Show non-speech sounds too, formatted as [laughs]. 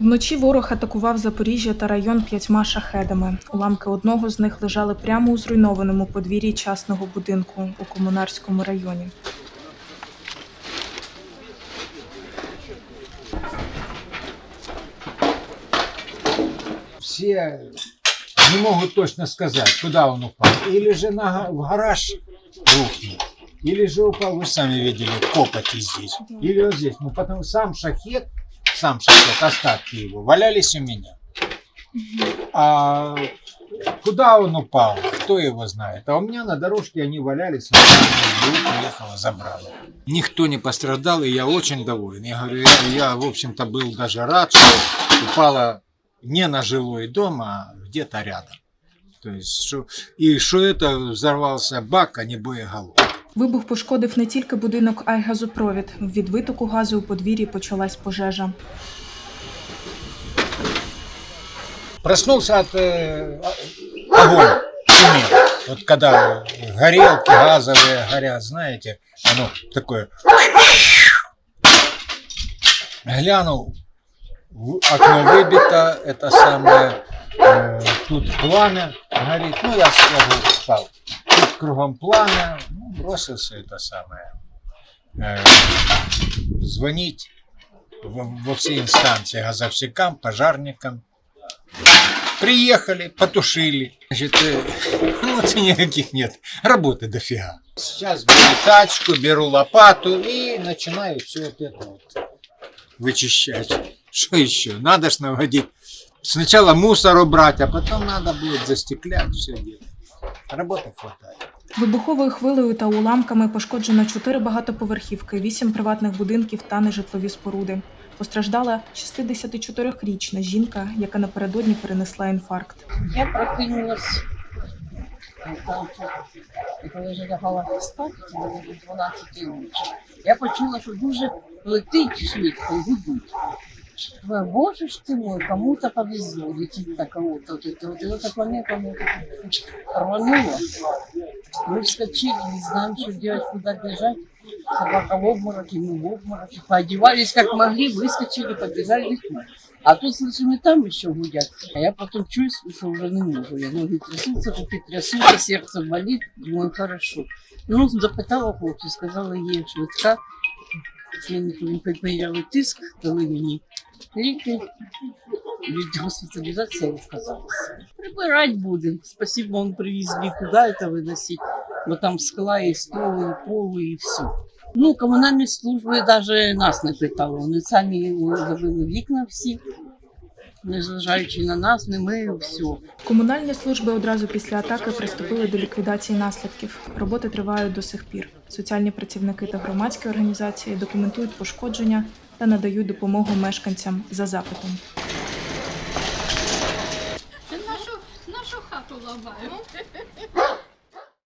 Вночі ворог атакував Запоріжжя та район п'ятьма шахедами. Уламки одного з них лежали прямо у зруйнованому подвір'ї частного будинку у комунарському районі. все не могут точно сказать, куда он упал. Или же на, в гараж рухнул, или же упал, вы сами видели, копоти здесь. Или вот здесь. Ну, потому сам шахет, сам шахет, остатки его, валялись у меня. А куда он упал, кто его знает. А у меня на дорожке они валялись, вдруг приехала, забрала. Никто не пострадал, и я очень доволен. Я говорю, я, я, в общем-то, был даже рад, что упала не на жилой дом, а где-то рядом. То есть, что, и что это взорвался бак, а не боеголовка. Вибух пошкодив не тільки будинок, а й газопровід. Від витоку газу у подвір'ї почалась пожежа. Проснулся от э, о- огонь, шумел. Вот когда горелки газовые горят, знаете, оно такое. Глянул, в окно выбито, это самое, э, тут пламя горит. Ну, я, с- я говорю, спал. Кругом пламя, ну, бросился это самое. э, звонить во, все инстанции, газовщикам, пожарникам. Приехали, потушили. Значит, э, [laughs] эмоций никаких нет. Работы дофига. Сейчас беру тачку, беру лопату и начинаю все вот это вот вычищать. Что еще? Надо ж наводить. Сначала мусор убрать, а потом надо будет застеклять все делать. Работы хватает. Вибуховою хвилею та уламками пошкоджено чотири багатоповерхівки, вісім приватних будинків та нежитлові споруди. Постраждала 64-річна жінка, яка напередодні перенесла інфаркт. Я прокинулась. ну. І коли вже лягала спати, це було 12 ночі, я почула, що дуже летить швидко і гудуть. Боже ж ти мой, кому-то повезло, летит на кого-то. Вот это, вот это планета ну, рванула. Мы вскочили, не знаем, что делать, куда бежать. Собака в обмороке, мы в обмороке. Поодевались как могли, выскочили, побежали. в ту. А тут, слышим, и там еще гудят. А я потом чувствую, что уже не могу. Я ноги трясутся, руки трясутся, сердце болит. Думаю, хорошо. Ну, запитала хлопця, сказала, є швидка. Мені поміряли тиск, дали мені ліки. Від госпіталізації відказалася. Прибирати будемо. Спасибо, он привезли, куда это выносить. Бо там скла і столи, і поли, і все. Ну, комунальні служби навіть нас не питали. Вони самі забили вікна всі, незважаючи на нас, не ми, все. Комунальні служби одразу після атаки приступили до ліквідації наслідків. Роботи тривають до сих пір. Соціальні працівники та громадські організації документують пошкодження та надають допомогу мешканцям за запитом. Ти [laughs]